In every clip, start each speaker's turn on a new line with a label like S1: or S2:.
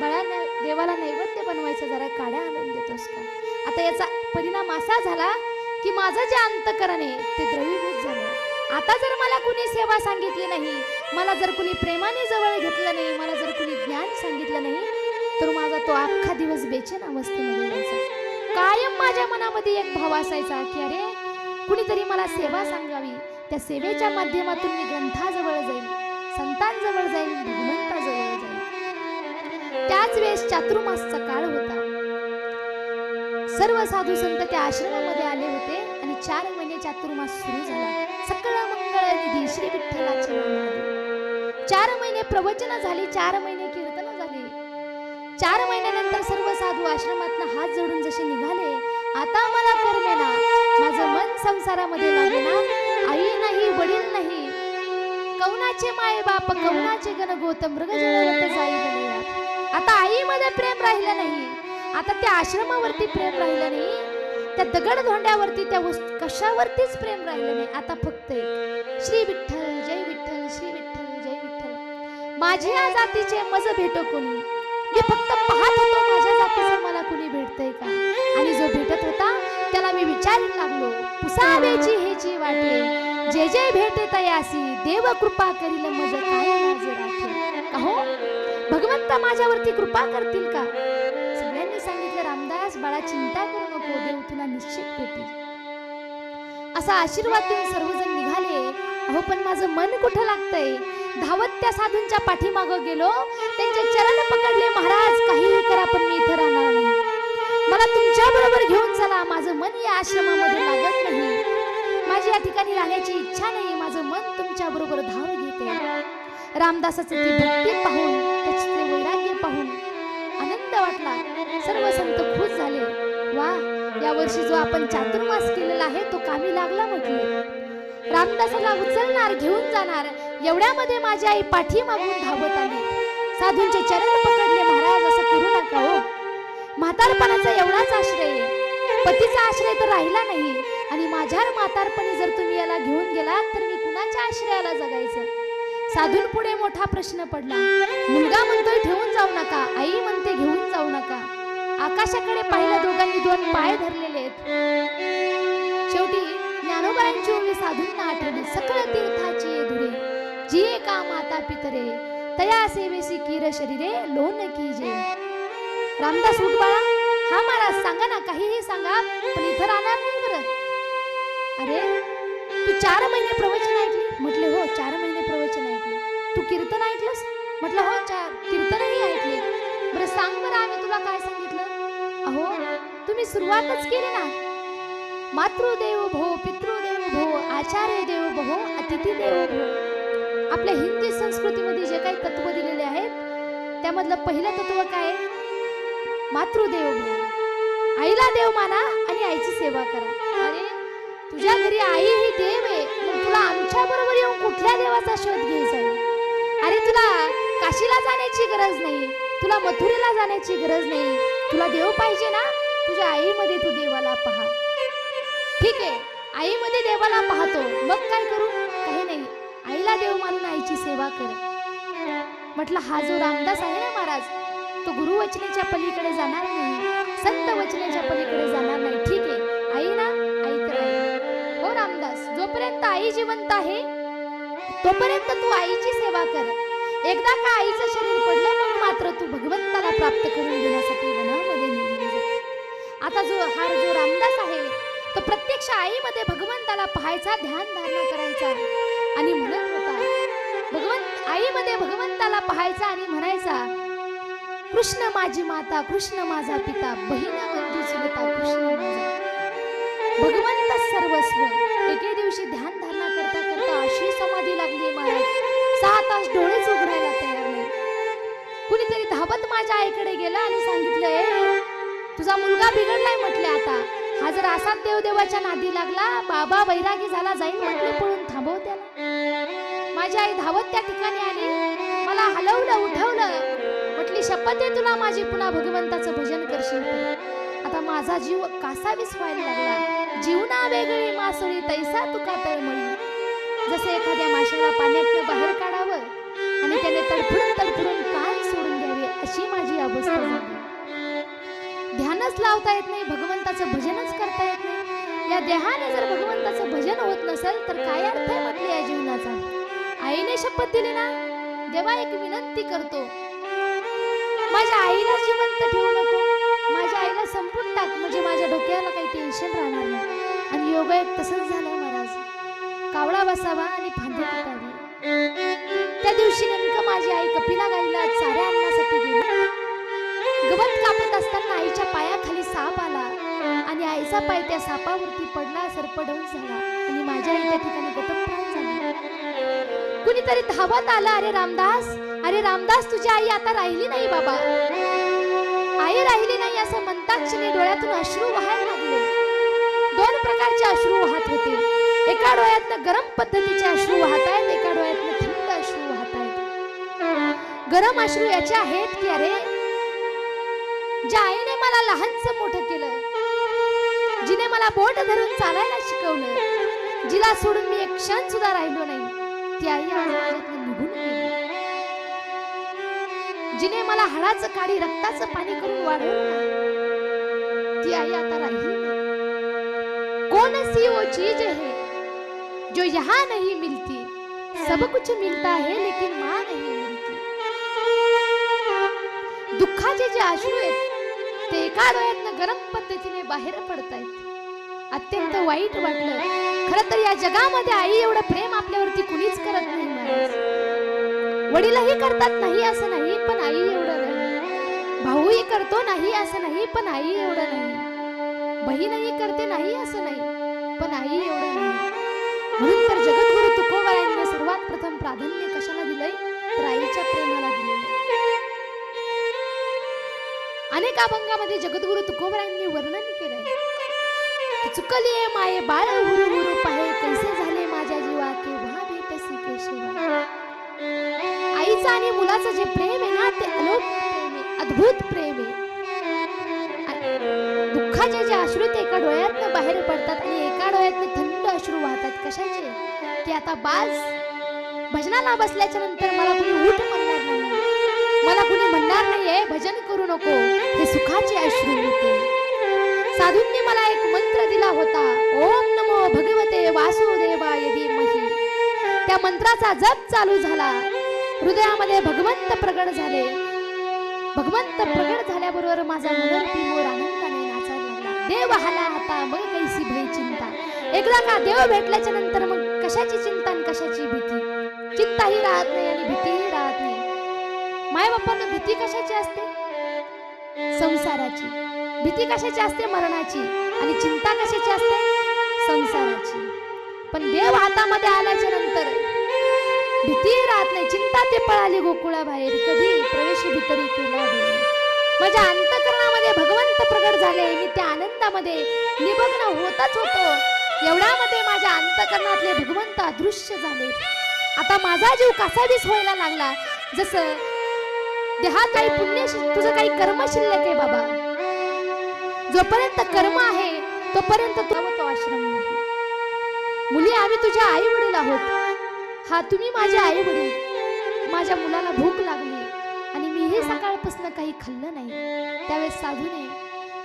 S1: बाळा देवाला नैवेद्य बनवायचं जरा काड्या आणून देतोस का? आता याचा परिणाम असा झाला की माझं जे अंतकरण आहे ते द्रवीभूत झालं. आता जर मला कुणी सेवा सांगितली नाही मला जर कुणी प्रेमाने जवळ घेतलं नाही मला जर कुणी ज्ञान सांगितलं नाही तर माझा तो अख्खा दिवस बेचैन अवस्थेमध्ये जायचा. कायम माझ्या मनामध्ये एक भाव असायचा की अरे कुणीतरी मला सेवा सांगावी. त्या सेवेच्या माध्यमातून मी ग्रंथाजवळ जाईल संतांजवळ जाईल त्याच वेळेस चातुर्मासचा काळ होता. सर्व साधू संत त्या आश्रमामध्ये आले होते आणि चार महिने चातुर्मास सुरू झाला. सकळ मंगळ निधी श्री विठ्ठलाचे चार महिने प्रवचन झाली चार महिने कीर्तन झाली. चार महिन्यानंतर सर्व साधू आश्रमातनं हात जोडून जसे निघाले आता मला करमेना. माझं मन संसारामध्ये लागेना. आई नाही वडील नाही. कौनाचे माय बाप कवनाचे गण गौतम मृग जाई आता आईमध्ये प्रेम राहिलं नाही. आता त्या आश्रमावरती प्रेम राहिलं नाही. त्या दगड धोंड्यावरती त्या वस्तू कशावरतीच प्रेम राहिलं नाही. आता फक्त एक. श्री विठ्ठल जय विठ्ठल श्री विठ्ठल जय विठ्ठल. माझ्या जातीचे मज भेटो कोणी. मी फक्त पाहत होतो माझ्या जातीचं मला कुणी भेटतंय का? आणि जो भेटत होता त्याला मी विचारू लागलो पुसावेची हेची वाटे. जे जे भेटे तयासी देव कृपा करील मज काय भगवंत माझ्यावरती कृपा करतील का? सगळ्यांनी सांगितलं रामदास बाळा चिंता करू नको देव तुला निश्चित भेटेल असा आशीर्वाद देऊन सर्वजण निघाले. अहो पण माझं मन कुठं लागतंय? धावत त्या साधूंच्या पाठीमागं गेलो. त्यांचे चरण पकडले महाराज काहीही करा पण मी इथं राहणार नाही. मला तुमच्या बरोबर घेऊन चला. माझं मन या आश्रमामध्ये लागत नाही. माझी या ठिकाणी राहण्याची इच्छा नाही. माझं मन तुमच्या बरोबर धाव घेते. रामदासाचं ती भक्ती पाहून त्याची पाहून आनंद वाटला. सर्व संत खुश झाले. वा या वर्षी जो आपण चातुर्मास केलेला आहे तो कामी लागला म्हटले. रामदासाला उचलणार घेऊन जाणार एवढ्यामध्ये माझी आई पाठी मागून धावत आली साधूंचे चरण पकडले महाराज असं करू नका हो. म्हातारपणाचा एवढाच आश्रय आहे. पतीचा आश्रय तर राहिला नाही. आणि माझ्यावर म्हातारपणी जर तुम्ही याला घेऊन गेलात तर मी कुणाच्या आश्रयाला जगायचं? साधून पुढे मोठा प्रश्न पडला. मुलगा म्हणतोय ठेवून जाऊ नका आई म्हणते घेऊन जाऊ नका. आकाशाकडे पाहिलं दोघांनी दोन पाय धरलेले आहेत. शेवटी ज्ञानोबरांची ओळी साधूंना आठवली. सकळ तीर्थाची धुरे. जी का माता पितरे. तया सेवेसी कीर शरीरे लोन कीजे रामदास उठबाळा हा महाराज सांगा ना काहीही सांगा पण इथं राहणार नाही बरं. अरे तू चार महिने प्रवचन ऐकली? म्हटले हो चार महिने तू कीर्तन ऐकलंस? म्हटलं हो चार कीर्तनही ऐकले. बरं सांग बरं आम्ही तुला काय सांगितलं? अहो तुम्ही सुरुवातच केली ना. मातृदेव भो पितृदेव भो आचार्य देव भो अतिथी देव भो. आपल्या हिंदी संस्कृतीमध्ये जे काही तत्व दिलेले आहेत त्यामधलं पहिलं तत्व काय? आहे? मातृदेव भो. आईला देव माना आणि आईची सेवा करा. अरे तुझ्या घरी आई ही देव आहे मग तुला आमच्या बरोबर येऊन कुठल्या देवाचा शोध घ्यायचा आहे? अरे तुला काशीला जाण्याची गरज नाही तुला मथुरेला जाण्याची गरज नाही तुला देव पाहिजे ना तुझ्या आईमध्ये तू देवाला पहा. ठीक आहे आईमध्ये देवाला पाहतो मग काय करू? काही नाही आईला देव मानून आईची सेवा कर. म्हटलं हा जो रामदास आहे ना महाराज तो गुरुवचनेच्या पलीकडे जाणार नाही संत वचनेच्या पलीकडे जाणार नाही. ठीक आहे आई ना आई तर हो रामदास जोपर्यंत आई जिवंत आहे तोपर्यंत तू आईची सेवा कर. एकदा का आईचं शरीर पडलं मग मात्र तू भगवंताला प्राप्त करून घेण्यासाठी वनामध्ये निघून जा. आता जो हा जो रामदास आहे तो प्रत्यक्ष आईमध्ये भगवंताला पाहायचा ध्यान धारणा करायचा आणि म्हणत होता भगवंत आईमध्ये भगवंताला पाहायचा आणि म्हणायचा कृष्ण माझी माता कृष्ण माझा पिता बहिणा बंधू चुलता कृष्ण माझा भगवंत सर्वस्व. माझ्या आईकडे गेला आणि सांगितलं तुझा मुलगा बिघडलाय म्हटले आता. हा जर असाच देवदेवाच्या नादी लागला बाबा वैरागी झाला जाईल म्हटले पळून थांबव त्याला. माझी आई धावत त्या ठिकाणी आली. मला हलवलं उठवलं. म्हटली शपथ आहे तुला माझी पुन्हा भगवंताचं भजन करशील आता माझा जीव कासा विसवायला लागला. जीवना वेगळी मासळी तैसा तुका म्हणून जसे एखाद्या माशाला पाण्यात बाहेर काढावं आणि त्याने तडफडून तडफडून काय अशी माझी अवस्था झाली. ध्यानच लावता येत नाही भगवंताचं भजनच करता येत नाही. या देहाने जर भगवंताचं भजन होत नसेल तर काय अर्थ आहे म्हटले या जीवनाचा? आईने शपथ दिली ना? देवा एक विनंती करतो. माझ्या आईला जिवंत ठेवू नको. माझ्या आईला संपून टाक. म्हणजे माझ्या डोक्याला काही टेन्शन राहणार नाही. आणि योगा एक तसंच झालं महाराज. कावळा बसावा आणि फांदी तुटावी. त्या दिवशी नेमकं माझी आई कपिला गाईला चाऱ्या आणण्यासाठी गेली. गवत कापत असताना आईच्या पायाखाली साप आला आणि आईचा पाय त्या सापावरती पडला सरपडवून झाला आणि माझ्या आई त्या ठिकाणी गतप्राण झाली. कुणीतरी धावत आला अरे रामदास अरे रामदास तुझी आई आता राहिली नाही बाबा. आई राहिली नाही असं म्हणता क्षणी डोळ्यातून अश्रू वाहायला लागले. दोन प्रकारचे अश्रू वाहत होते. एका डोळ्यातनं गरम पद्धतीचे अश्रू वाहत आहेत एका डोळ्यातनं गरम अश्रू याचे आहेत की अरे? ज्या आईने मला लहानच मोठं केलं जिने मला बोट धरून चालायला शिकवलं जिला सोडून मी एक क्षण सुद्धा राहिलो नाही ती आई आज माझ्यातनं निघून गेली. जिने मला हाडाचं काढी रक्ताचं पाणी करून वाढवलं ती आई आता राहिली कोण सी वो चीज है जो यहाँ नहीं मिलती सब कुछ मिलता है लेकिन माँ दुःखाचे जे अश्रू आहेत ते एका डोळ्यातनं गरम पद्धतीने बाहेर पडतायत. अत्यंत वाईट वाटलं. खर तर या जगामध्ये आई एवढं प्रेम आपल्यावरती कुणीच करत नाही वडीलही करतात नाही असं नाही पण आई एवढं नाही. भाऊही करतो नाही असं नाही पण आई एवढं नाही. बहीणही करते नाही असं नाही पण आई एवढं नाही. म्हणून तर जगद्गुरु तुकोबारायांनी सर्वात प्रथम प्राधान्य कशाला दिलंय? तर आईच्या प्रेमाला दिलेलं अनेक अभंगामध्ये जगद्गुरु तुकोबरांनी वर्णन केलंय. चुकली माये बाळ गुरु हुरु पाहे कैसे झाले माझ्या जीवा केव्हा भेटसी आईचं आणि मुलाचं जे प्रेम आहे ना ते अलोक प्रेम आहे अद्भुत प्रेम आहे. दुःखाचे जे अश्रू ते एका डोळ्यातनं बाहेर पडतात आणि एका डोळ्यातनं थंड अश्रू वाहतात कशाचे? की आता बाज भजनाला बसल्याच्या नंतर मला कुणी उठ म्हणणार नाही मला कुणी म्हणणार नाहीये भजन करू नको हे सुखाचे अश्रू होते. साधूंनी मला एक मंत्र दिला होता ओम नमो भगवते वासुदेवा वासुदेवाय मही त्या मंत्राचा जप चालू झाला. हृदयामध्ये भगवंत प्रगट झाले. भगवंत प्रगट झाल्याबरोबर माझा मोर आनंदाने नाचायला लागला. देव हाला हाता मग कैसी भय चिंता. एकदा का देव भेटल्याच्या नंतर मग कशाची चिंता आणि कशाची भीती? चिंताही राहत नाही आणि भीतीही राहत नाही. माय बाप्पांना भीती कशाची असते? संसाराची. भीती कशाची असते? मरणाची. आणि चिंता कशाची असते? संसाराची. पण देव हातामध्ये आल्याच्यानंतर भीती राहत नाही. चिंता ते पळाली गोकुळा बाहेर कधी प्रवेश भीतरी केला माझ्या अंतकरणामध्ये भगवंत प्रगट झाले. मी त्या आनंदामध्ये निभग्न होतच होतो. एवढ्यामध्ये माझ्या अंतकरणातले भगवंत अदृश्य झाले. आता माझा जीव कसा बीस व्हायला लागला. जसं देहात काही पुण्य तुझं काही कर्म शिल्लक आहे बाबा. जोपर्यंत कर्म आहे तोपर्यंत तो तो आश्रम नाही. मुली आम्ही तुझ्या आई वडील आहोत. हा तुम्ही माझे आई वडील माझ्या मुलाला भूक लागली आणि मीही सकाळपासून काही खाल्लं नाही. त्यावेळेस साधूने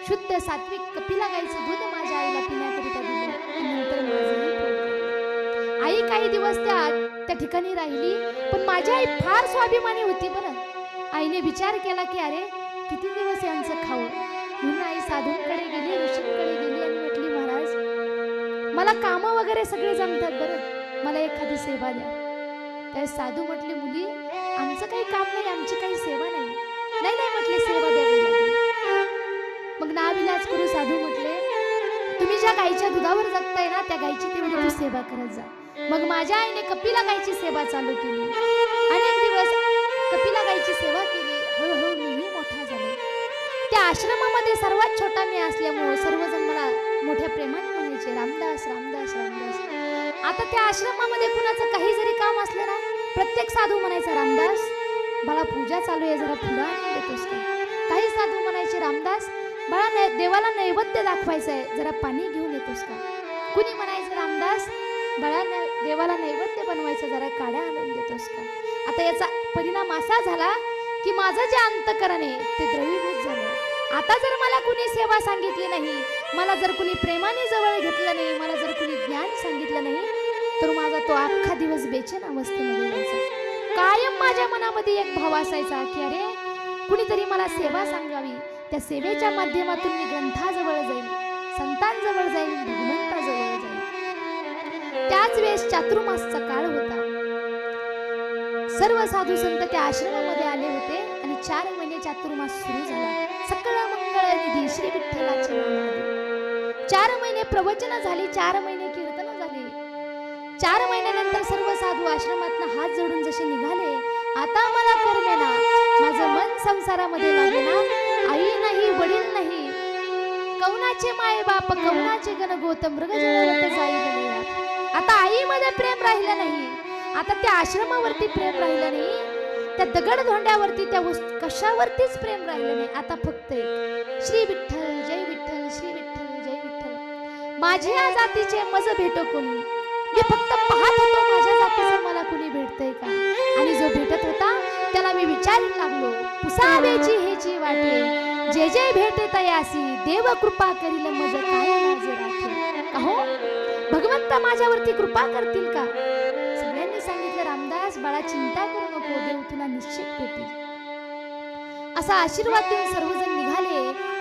S1: शुद्ध सात्विक कपिला गाईचं दूध माझ्या आईला पिण्याकरिता दिलं आई काही दिवस त्या त्या ठिकाणी राहिली पण माझी आई फार स्वाभिमानी होती बरं. आईने विचार केला की अरे किती दिवस यांचं खावं म्हणून आई साधूंकडे गेली ऋषींकडे गेली आणि म्हटली महाराज मला काम वगैरे सगळे जमतात बरं. मला एखादी सेवा द्या. त्यावेळेस साधू म्हटले मुली आमचं काही काम नाही आमची काही सेवा नाही. नाही नाही म्हटले सेवा द्यावी लागेल. मग नाविलाज करू साधू म्हटले तुम्ही ज्या गाईच्या दुधावर जगताय ना त्या गाईची तेवढी तू सेवा करत जा. मग माझ्या आईने कपिला गाईची सेवा चालू केली. अनेक दिवस कपिला सेवा केली हळूहळू मीही मोठा झालो त्या आश्रमामध्ये सर्वात छोटा मी असल्यामुळे सर्वजण मला मोठ्या प्रेमाने म्हणायचे रामदास रामदास रामदास. आता त्या आश्रमामध्ये कुणाचं काही जरी काम असलं ना प्रत्येक साधू म्हणायचा रामदास बाळा पूजा चालू आहे जरा फुलं आणून देतोस का? काही साधू म्हणायचे रामदास बाळा नै देवाला नैवेद्य दाखवायचं आहे जरा पाणी घेऊन येतोस का? कुणी म्हणायचं रामदास बाळा देवाला नैवेद्य बनवायचं जरा काड्या आणून देतोस का? आता याचा परिणाम असा झाला की माझं जे अंतकरण आहे ते द्रवीभूत झालं. आता जर मला कुणी सेवा सांगितली नाही मला जर कुणी प्रेमाने जवळ घेतलं नाही मला जर कुणी ज्ञान सांगितलं नाही तर माझा तो अख्खा दिवस बेचैन अवस्थेमध्ये जायचा कायम माझ्या मनामध्ये एक भाव असायचा की अरे कुणीतरी मला सेवा सांगावी. त्या सेवेच्या माध्यमातून मी ग्रंथाजवळ जाईल संतांजवळ जाईल जाईल त्याच वेळेस चातुर्मासचा काळ होता. सर्व साधू संत त्या आश्रमामध्ये आले होते आणि चार महिने चातुर्मास सुरू झाला. सकळ मंगळ निधी श्री विठ्ठलाचे चार महिने प्रवचन झाली चार महिने कीर्तन झाली. चार महिन्यानंतर सर्व साधू आश्रमातनं हात जोडून जसे निघाले आता मला करमेना माझं मन संसारामध्ये लागेना आई नाही वडील नाही. कवनाचे माय बाप कवनाचे गण गौतम मृग आता आईमध्ये प्रेम राहिलं नाही. आता त्या आश्रमावरती प्रेम राहिलं नाही. त्या दगड धोंड्यावरती त्या वस्तू कशावरतीच प्रेम राहिलं नाही. आता फक्त श्री विठ्ठल जय विठ्ठल श्री विठ्ठल जय विठ्ठल. माझ्या जातीचे मज भेटो कोणी? मी फक्त पाहत होतो माझ्या जातीचे मला कुणी भेटतंय का? आणि जो भेटत होता त्याला मी विचारित लागलो. पुसावेची हेची वाटे. जे जे भेटे तयासी देव कृपा करील मज काय माझे भगवंत माझ्यावरती कृपा करतील का? सगळ्यांनी सांगितलं रामदास बाळा चिंता करू नको देव तुला निश्चित भेटेल असा आशीर्वाद देऊन सर्वजण निघाले.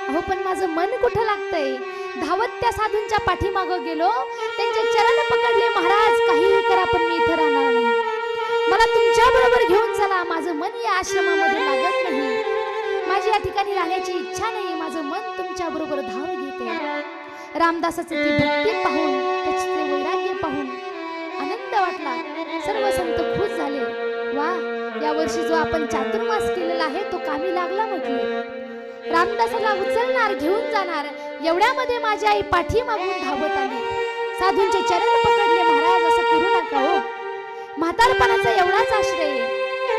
S1: अहो पण माझं मन कुठं लागतंय? धावत त्या साधूंच्या पाठीमागं गेलो. त्यांचे चरण पकडले महाराज काहीही करा पण मी इथं राहणार नाही. मला तुमच्या बरोबर घेऊन चला. माझं मन या आश्रमामध्ये लागत नाही. माझी या ठिकाणी राहण्याची इच्छा नाही. माझं मन तुमच्या बरोबर धाव घेते. रामदासाचं ती भक्ती पाहून त्याचे ते वैराग्य पाहून आनंद वाटला. सर्व संत खुश झाले. वा या वर्षी जो आपण चातुर्मास केलेला आहे तो कामी लागला म्हटले. रामदासाला उचलणार घेऊन जाणार एवढ्यामध्ये माझी आई पाठी मागून धावत आली. साधूंचे चरण पकडले महाराज असं करू नका हो. म्हातारपणाचा एवढाच आश्रय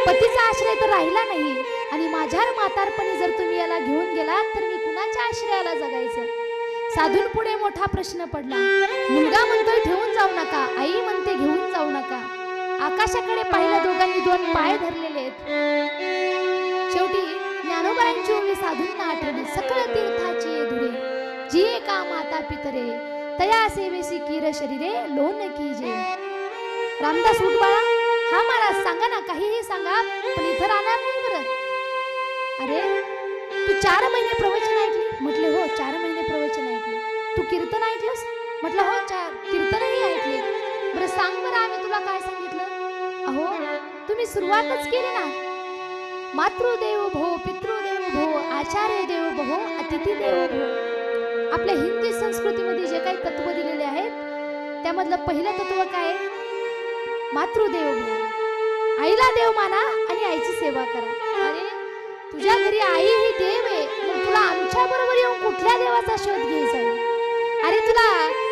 S1: पतीचा आश्रय तर राहिला नाही. आणि माझ्या म्हातारपणी जर तुम्ही याला घेऊन गेलात तर मी कुणाच्या आश्रयाला जगायचं? साधून पुढे मोठा प्रश्न पडला. मुलगा म्हणतोय ठेवून जाऊ नका. आई म्हणते घेऊन जाऊ नका. आकाशाकडे पाहिलं दोघांनी दोन पाय धरलेले आहेत. शेवटी ज्ञानोबाईंची उभी साधूंना आठवली. सकळ तीर्थाची धुरे. जी का माता पितरे? तया सेवेसी कीर शरीरे लोन कीजे. रामदास उठ हा महाराज सांगा ना काहीही सांगा पण इथं राहणार नाही बरं अरे तू चार महिने प्रवचन ऐकली? म्हटले हो चार महिने प्रवचन ऐकले. तू कीर्तन ऐकलंस? म्हटलं हो चार कीर्तनही ऐकले. बरं सांग बरं आम्ही तुला काय सांगितलं? अहो तुम्ही सुरुवातच केली ना. मातृदेव भो पितृदेव भो आचार्य देव भो अतिथी देव भो. आपल्या हिंदी संस्कृतीमध्ये जे काही तत्व दिलेले आहेत त्यामधलं पहिलं तत्व काय? मातृदेव भो. आईला देव माना आणि आईची सेवा करा. अरे तुझ्या घरी आई ही देव आहे मग तुला आमच्या बरोबर येऊन कुठल्या देवाचा शोध घ्यायचा आहे? अरे तुला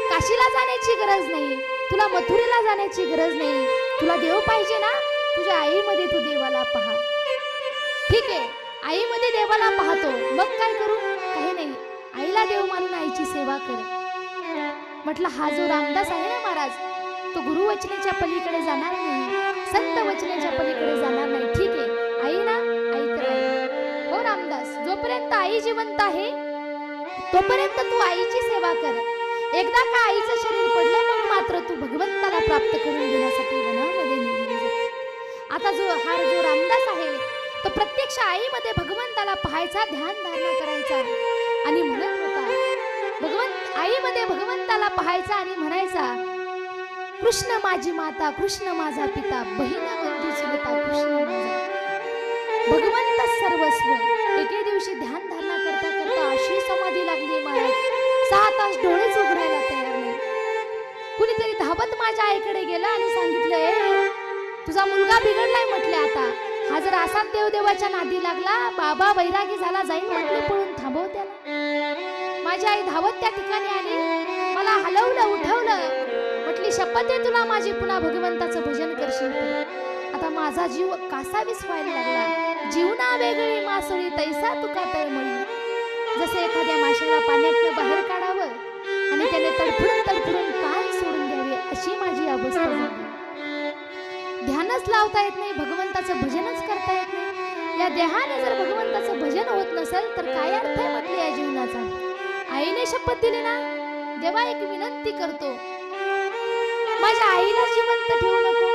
S1: काशीला जाण्याची गरज नाही तुला मथुरेला जाण्याची गरज नाही तुला देव पाहिजे ना? तुझ्या आईमध्ये तू देवाला पहा. ठीक आहे आईमध्ये देवाला पाहतो. मग काय करू? काही नाही आईला देव मानून आईची सेवा कर. म्हटलं हा जो रामदास आहे ना महाराज तो गुरुवचनेच्या पलीकडे जाणार नाही. संत वचनेच्या पलीकडे जाणार नाही. जोपर्यंत आई जिवंत आहे तोपर्यंत तू आईची सेवा कर. एकदा का आईचं शरीर पडलं मग मात्र तू भगवंताला प्राप्त करून घेण्यासाठी वनामध्ये निघून आता जो हा जो रामदास आहे तो प्रत्यक्ष आईमध्ये भगवंताला पाहायचा ध्यान धारणा करायचा आणि म्हणत होता भगवंत आईमध्ये भगवंताला पाहायचा आणि म्हणायचा कृष्ण माझी माता कृष्ण माझा पिता बहिणा जर असाच देवदेवाच्या नादी लागला बाबा वैरागी झाला जाईल म्हटलं पळून थांबव त्याला. माझी आई धावत त्या ठिकाणी आली. मला हलवलं उठवलं. म्हटली शपथ आहे तुला माझी पुन्हा भगवंताचं भजन करशील आता माझा जीव कासा विस्वायला लागला. जीवना वेगळी मासळी तैसा तुका तळमळी जसे एखाद्या माशाला पाण्यातनं बाहेर काढावं आणि त्याने तडफडून तडफडून कान सोडून द्यावे अशी माझी अवस्था झाली. ध्यानच लावता येत नाही भगवंताचं भजनच करता येत नाही. या देहाने जर भगवंताचं भजन होत नसेल तर काय अर्थ आहे म्हटलं या जीवनाचा? आईने शपथ दिली ना? देवा एक विनंती करतो. माझ्या आईला जिवंत ठेवू नको.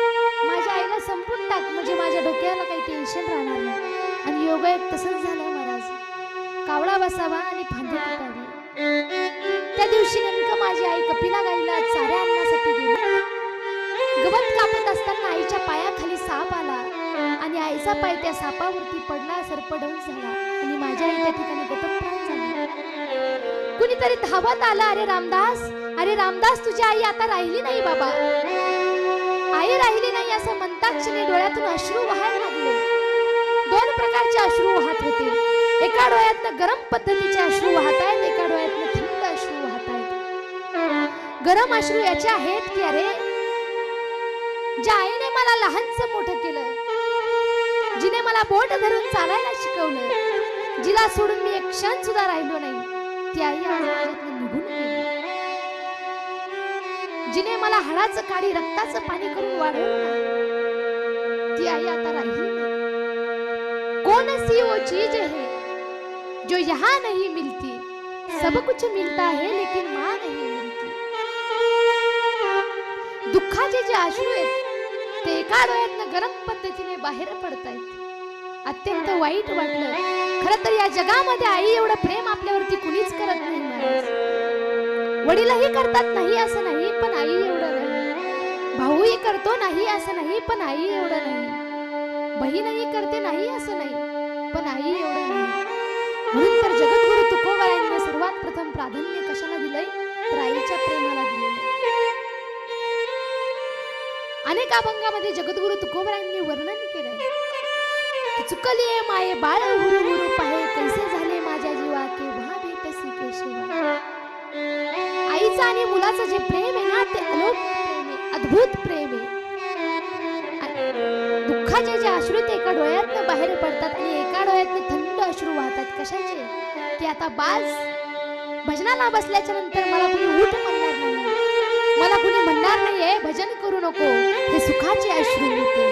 S1: माझ्या आईला संपून टाक. म्हणजे माझ्या डोक्याला काही टेन्शन राहणार नाही. आणि एक तसंच झालं महाराज. कावळा बसावा आणि फांदी तुटावी त्या दिवशी नेमकं माझी आई कपिला गाईला चाऱ्या आणण्यासाठी गेली. गवत कापत असताना आईच्या पायाखाली साप आला. आणि आईचा पाय त्या सापावरती पडला सरपडवून झाला. आणि माझ्या आई त्या ठिकाणी गतप्राण झाली. कुणीतरी धावत आला अरे रामदास अरे रामदास तुझी आई आता राहिली नाही बाबा. आई राहिली नाही असं म्हणतात क्षणी डोळ्यातून अश्रू वाहायला लागले. दोन प्रकारचे अश्रू वाहत होते. एका डोळ्यातनं गरम पद्धतीचे अश्रू वाहत आहेत एका डोळ्यातनं थंड अश्रू वाहत आहेत. गरम अश्रू याचे आहेत की अरे ज्या आईने मला लहानच मोठं केलं जिने मला बोट धरून चालायला शिकवलं. जिला सोडून मी एक क्षण सुद्धा राहिलो नाही. ती आई निघून गेली. जिने मला हाडाचं काढी रक्ताचं पाणी करून वाढवलं. ती आई आता राहिली कोण सी वो चीज है? जो यहाँ नहीं मिलती. सब कुछ मिलता है लेकिन माँ नहीं मिलती. दुःखाचे जे अश्रू आहेत ते एका डोळ्यात गरम पद्धतीने बाहेर पडतायत. अत्यंत वाईट वाटलं. खरं तर या जगामध्ये आई एवढं प्रेम आपल्यावरती कुणीच करत नाही वडीलही करतात नाही असं नाही पण आई एवढं नाही. भाऊही करतो नाही असं नाही पण आई एवढं नाही. बहीणही करते नाही असं नाही पण आई एवढं नाही. म्हणून तर जगद्गुरु सर्वात प्रथम प्राधान्य कशाला दिलंय? तर आईच्या प्रेमाला दिलेलं अनेक अभंगामध्ये जगद्गुरु तुकोबरांनी वर्णन केलंय. चुकली आहे माये बाळ हुरु हुरु पाहे कैसे झाले माझ्या जीवा केव्हा भेटसी केशवा आईचं आणि मुलाचं जे प्रेम आहे ना ते अलोक प्रेम आहे अद्भुत प्रेम आहे. दुःखाचे जे अश्रू ते एका डोळ्यातनं बाहेर पडतात आणि एका डोळ्यातनं थंड अश्रू वाहतात. कशाचे? की आता बाज भजनाला बसल्याच्या नंतर मला कोणी उठ मला कुणी म्हणणार नाहीये भजन करू नको. हे सुखाचे अश्रू होते.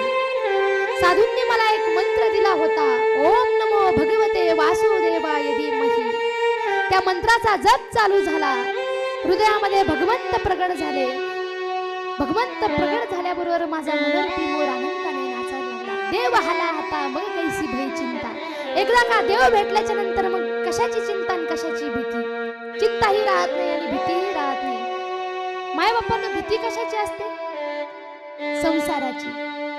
S1: साधूंनी मला एक मंत्र दिला होता. ओम नमो भगवते वासुदेवा यदी मही त्या मंत्राचा जप चालू झाला. हृदयामध्ये भगवंत प्रगट झाले. भगवंत प्रगट झाल्याबरोबर माझा मनोरपी आनंदाने नाचायला लागला. देव हाला आता मग कैसी भय चिंता. एकदा का देव भेटल्याच्या नंतर मग कशाची चिंता आणि कशाची भीती? चिंताही राहत नाही आणि भीती राहत माय भीती कशाची असते? संसाराची.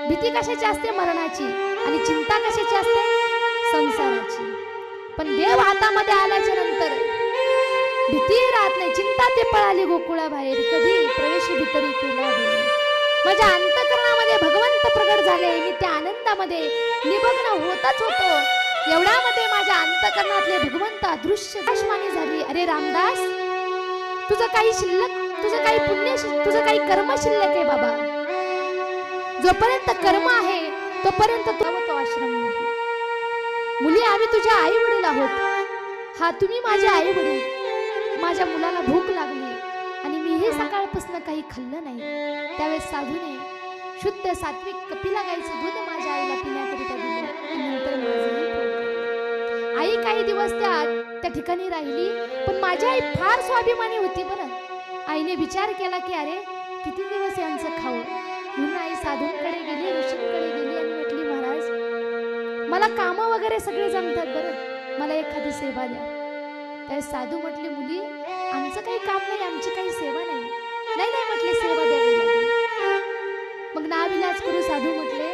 S1: भीती कशाची असते? मरणाची. आणि चिंता कशाची असते? संसाराची. पण देव हातामध्ये आल्याच्यानंतर भीती राहत नाही. चिंता ते पळाली गोकुळा बाहेर कधी प्रवेश भीतरी केला माझ्या अंतकरणामध्ये भगवंत प्रगट झाले. मी त्या आनंदामध्ये निभग्न होतच होतो. एवढ्यामध्ये माझ्या अंतकरणातले भगवंत अदृश्य आकाशवाणी झाली. अरे रामदास तुझं काही शिल्लक तुझं काही पुण्य तुझं काही कर्म शिल्लक आहे बाबा. जोपर्यंत कर्म आहे तोपर्यंत तो तो आश्रम नाही. मुली आम्ही तुझ्या आई वडील आहोत. हा तुम्ही माझे आई वडील माझ्या मुलाला भूक लागली आणि मी हे सकाळपासून काही खाल्लं नाही. त्यावेळेस साधूने शुद्ध सात्विक कपिला गाईचं दूध माझ्या आईला पिण्याकरिता दिलं आई काही दिवस त्या त्या ठिकाणी राहिली पण माझी आई फार स्वाभिमानी होती बरं. आईने विचार केला की अरे किती दिवस यांचं खाऊ? म्हणून आई साधूंकडे गेली ऋषींकडे गेली आणि म्हटली महाराज मला काम वगैरे सगळे जमतात बरं. मला एखादी सेवा द्या. त्यावेळेस साधू म्हटले मुली आमचं काही काम नाही आमची काही सेवा नाही. नाही नाही म्हटले सेवा द्यावी मग नाविलाज करू साधू म्हटले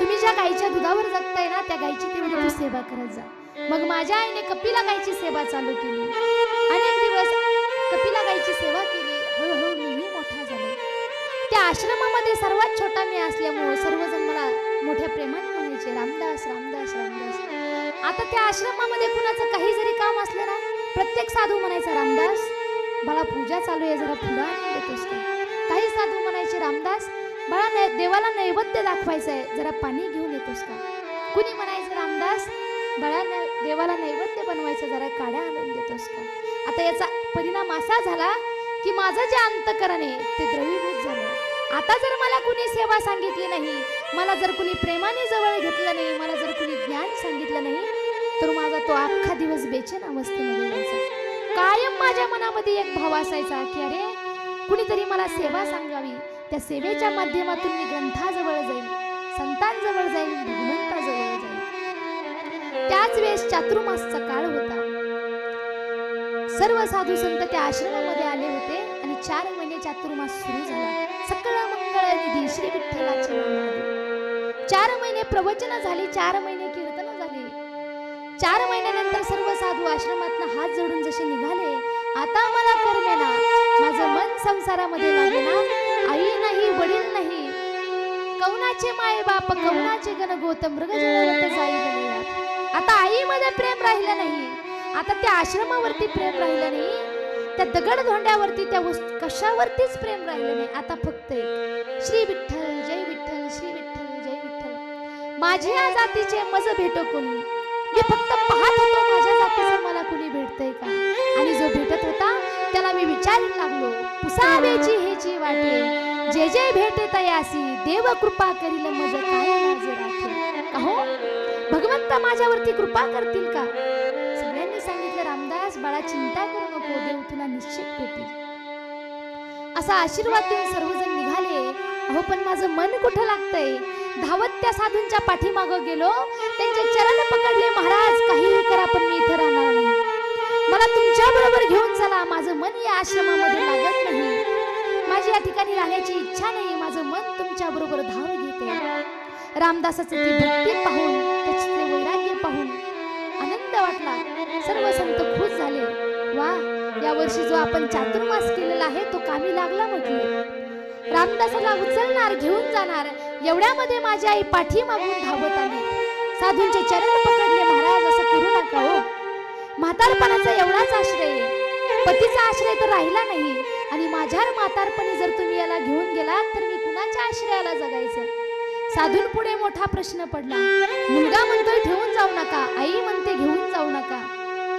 S1: तुम्ही ज्या गाईच्या दुधावर जगताय ना त्या गाईची तेवढी सेवा करत जा. मग माझ्या आईने कपिला गाईची सेवा चालू केली. अनेक दिवस कपिला गाईची सेवा केली. हळूहळू मीही मोठा झालो. त्या आश्रमामध्ये सर्वात छोटा मी असल्यामुळे सर्वजण मला मोठ्या प्रेमाने म्हणायचे रामदास रामदास रामदास. आता त्या आश्रमामध्ये कुणाचं काही जरी काम असलं ना प्रत्येक साधू म्हणायचा रामदास बाळा पूजा चालू आहे जरा फुला आणून देतोस का? काही साधू म्हणायचे रामदास बाळा नै देवाला नैवेद्य दाखवायचं आहे जरा पाणी घेऊन येतोस का? कुणी म्हणायचं रामदास बाळा नै- देवाला नैवेद्य बनवायचं जरा काड्या आणून देतोस का? आता याचा परिणाम असा झाला की माझं जे अंतकरण आहे ते द्रवीभूत झालं. आता जर मला कुणी सेवा सांगितली नाही मला जर कुणी प्रेमाने जवळ घेतलं नाही मला जर कुणी ज्ञान सांगितलं नाही तर माझा तो अख्खा दिवस बेचैन अवस्थेमध्ये जायचा कायम माझ्या मनामध्ये एक भाव असायचा की अरे कुणीतरी मला सेवा सांगावी. त्या सेवेच्या माध्यमातून मी ग्रंथाजवळ जाईल संतांजवळ जाईल भगवंताजवळ जाईल त्याच वेळेस चातुर्मासचा काळ होता. सर्व साधू संत त्या आश्रमामध्ये आले होते आणि चार महिने चातुर्मास सुरू झाला. सकळ मंगळ निधी श्री विठ्ठलाचे चार महिने प्रवचन झाली चार महिने कीर्तन झाली. चार महिन्यानंतर सर्व साधू आश्रमातनं हात जोडून जसे निघाले आता मला करमेना माझं मन संसारामध्ये लागेना आई नाही वडील नाही. कवनाचे माय बाप कौनाचे गणगोत मृग जनावत जाई बनवूयात. आता प्रेम राहिलं नाही. आता त्या आश्रमावरती प्रेम राहिलं नाही. त्या दगड धोंड्यावरती त्या वस्तू कशावरतीच प्रेम राहिलं नाही. आता फक्त एक. श्री विठ्ठल जय विठ्ठल श्री विठ्ठल जय विठ्ठल. माझ्या जातीचे मज भेटो कोणी? मी फक्त पाहत होतो माझ्या जातीचे मला कुणी भेटतंय का? आणि जो भेटत होता त्याला मी विचारायला लागलो पुसावेची हेची वाटे जे जे भेटे तयासी देव कृपा करील मज काय माझे राखे? का हो? भगवंत माझ्यावरती कृपा करतील का? बाळा चिंता करू नको देव तुला निश्चित भेटेल. असा आशीर्वाद देऊन सर्वजण निघाले. अहो पण माझं मन कुठं लागतंय? धावत त्या साधूंच्या पाठीमाग गेलो. त्यांचे चरण पकडले महाराज काहीही करा पण मी इथं राहणार नाही. मला तुमच्या बरोबर घेऊन चला. माझं मन या आश्रमामध्ये लागत नाही. माझी या ठिकाणी राहण्याची इच्छा नाही. माझं मन तुमच्या बरोबर धाव घेते. रामदासाचं ती भक्ती पाहून त्याचे वैराग्य पाहून वाटला. सर्व संत खुश झाले. वा या वर्षी जो आपण चातुर्मास केलेला आहे तो कामी लागला म्हटले. रामदासाला उचलणार घेऊन जाणार एवढ्यामध्ये माझी आई पाठी मागून धावत आली. साधूंचे चरण पकडले महाराज असं करू नका हो. म्हातारपणाचा एवढाच आश्रय पतीचा आश्रय तर राहिला नाही. आणि माझ्या म्हातारपणी जर तुम्ही याला घेऊन गेलात तर मी कुणाच्या आश्रयाला जगायचं? साधून पुढे मोठा प्रश्न पडला. मुलगा म्हणतोय ठेवून जाऊ नका आई म्हणते घेऊन जाऊ नका.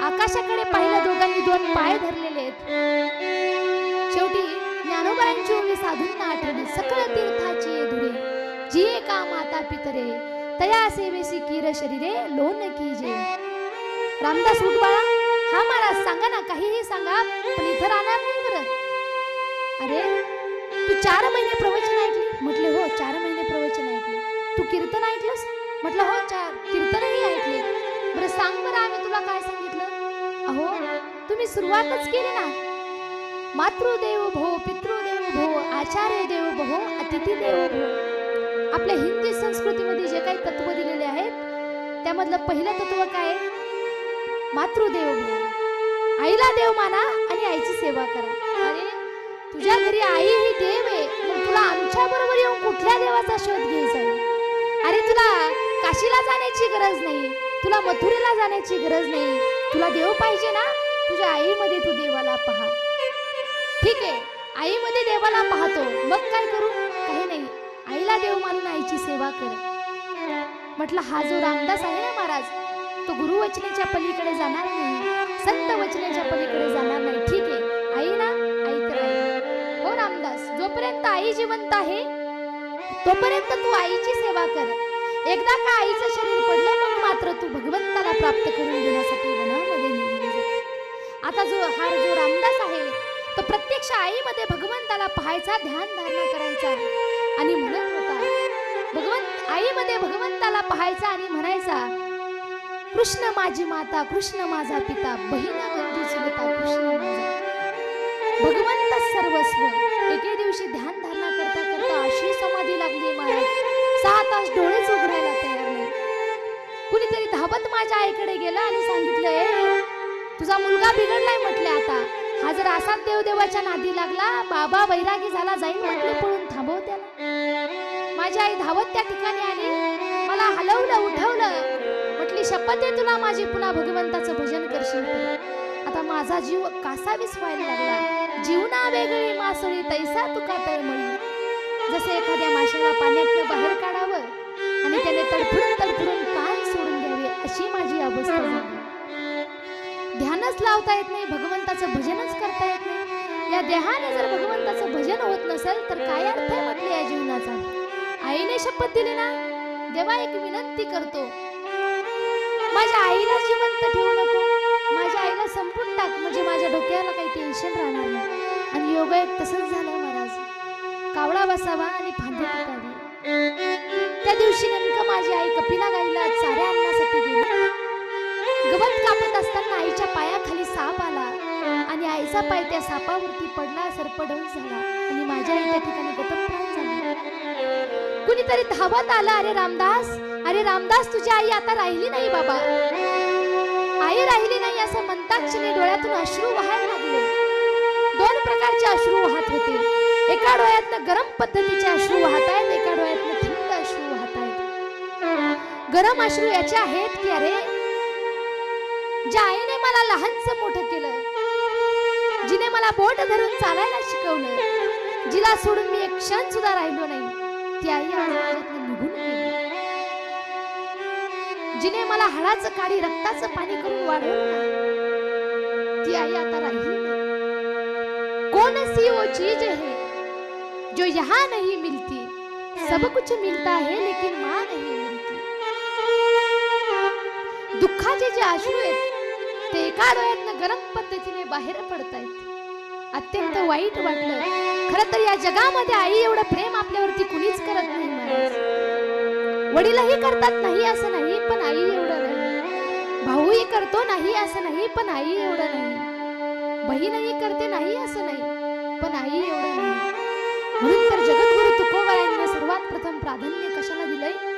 S1: आकाशाकडे पाहिलं दोघांनी दोन पाय धरलेले आहेत. शेवटी ज्ञानोबायांची ओवी साधूंना आठवली. सकळ तीर्थाची धुरे. जी का माता पितरे? तया सेवेसी कीर शरीरे लोन कीजे रामदास उठबाळा हा महाराज सांगा ना काहीही सांगा पण इथं राहणार नाही बरं अरे तू चार महिने प्रवचन ऐकली? म्हटले हो चार महिने प्रवचन ऐकले. तू कीर्तन ऐकलंस? म्हटलं हो चार कीर्तनही ऐकले. बरं सांग बरं आम्ही तुला काय सांगितलं? अहो तुम्ही सुरुवातच केली ना. मातृदेव भो पितृदेव भो आचार्य देव भो अतिथी देव भो. आपल्या हिंदी संस्कृतीमध्ये जे काही तत्व दिलेले आहेत त्यामधलं पहिलं तत्व काय? मातृदेव भो. आईला देव माना आणि आईची सेवा करा. अरे तुझ्या घरी आई ही देव आहे मग तुला आमच्या बरोबर येऊन कुठल्या देवाचा शोध घ्यायचा आहे? अरे तुला काशीला जाण्याची गरज नाही तुला मथुरेला जाण्याची गरज नाही तुला देव पाहिजे ना? तुझ्या आईमध्ये तू देवाला पहा. ठीक आहे आईमध्ये देवाला पाहतो. मग काय करू? काही नाही आईला देव मानून आईची सेवा कर. म्हटलं हा जो रामदास आहे ना महाराज तो गुरु वचनेच्या पलीकडे जाणार नाही. संत वचनेच्या पलीकडे जाणार नाही. जोपर्यंत आई जिवंत आहे तोपर्यंत तू आईची सेवा कर. एकदा का आईचं शरीर पडलं मग मात्र तू भगवंताला प्राप्त करून घेण्यासाठी वनामध्ये निघून जा. आता जो हा जो रामदास आहे तो प्रत्यक्ष आईमध्ये भगवंताला पाहायचा ध्यान धारणा करायचा आणि म्हणत होता भगवंत आईमध्ये भगवंताला पाहायचा आणि म्हणायचा कृष्ण माझी माता कृष्ण माझा पिता बहिणा बंधू चुलता कृष्ण माझा. भगवंत सर्वस्व. सहा तास डोळेच उघडायला तयार नाही. कुणीतरी धावत माझ्या आईकडे गेलं आणि सांगितलं "ए, तुझा मुलगा बिघडलाय म्हटले आता. हा जर असाच देवदेवाच्या नादी लागला बाबा वैरागी झाला जाईल म्हटले पळून थांबव त्याला. माझी आई धावत त्या ठिकाणी आली. मला हलवलं उठवलं. म्हटली शपथ आहे तुला माझी पुन्हा भगवंताचं भजन करशील आता माझा जीव कासा विसवायला लागला. जीवना वेगळी मासळी तैसा तुका तळमळी जसे एखाद्या माशाला पाण्यातनं बाहेर काढावं आणि त्याने तडफडून तडफडून कान सोडून द्यावे अशी माझी अवस्था झाली ध्यानच लावता येत नाही भगवंताचं भजनच करता येत नाही. या देहाने जर भगवंताचं भजन होत नसेल तर काय अर्थ आहे म्हटले या जीवनाचा? आईने शपथ दिली ना? देवा एक विनंती करतो. माझ्या आईला जिवंत ठेवू नको. असावा आणि फांदी त्या दिवशी नेमकं माझी आई कपिला गाईला चाऱ्या आणण्यासाठी गेली. गवत कापत असताना आईच्या पायाखाली साप आला आणि आईचा पाय त्या सापावरती पडला सरपडवून झाला आणि माझ्या आई त्या ठिकाणी गतप्राण झाली. कुणीतरी धावत आला अरे रामदास अरे रामदास तुझी आई आता राहिली नाही बाबा. आई राहिली नाही असं म्हणतात डोळ्यातून अश्रू वाहायला लागले. दोन प्रकारचे अश्रू वाहत होते. एका डोळ्यातनं गरम पद्धतीचे अश्रू वाहत आहेत एका डोळ्यातनं थंड अश्रू वाहत आहेत गरम अश्रू याचे आहेत की अरे ज्या आईने मला लहानच मोठं केलं जिने मला बोट धरून चालायला शिकवलं जिला सोडून मी एक क्षण सुद्धा राहिलो नाही ती आई निघून गेली. जिने मला हळाचं काढी रक्ताचं पाणी करून वाढवलं. ती आई आता राहिली कौन सी वो चीज है? जो यहाँ नहीं मिलती। सब कुछ मिलता है लेकिन माँ नहीं मिलती। दुःखाचे जे अश्रू आहेत ते एका डोळ्यातनं गरम पद्धतीने बाहेर पडतायत. अत्यंत वाईट वाटलं. खर तर या जगामध्ये आई एवढं प्रेम आपल्यावरती कुणीच करत नाही वडीलही करतात नाही असं नाही पण आई एवढं नाही. भाऊही करतो नाही असं नाही पण आई एवढं नाही. बहीणही करते नाही असं नाही पण आई एवढं नाही. म्हणून तर जगद्गुरु तुकोबा सर्वात प्रथम प्राधान्य कशाला दिलंय?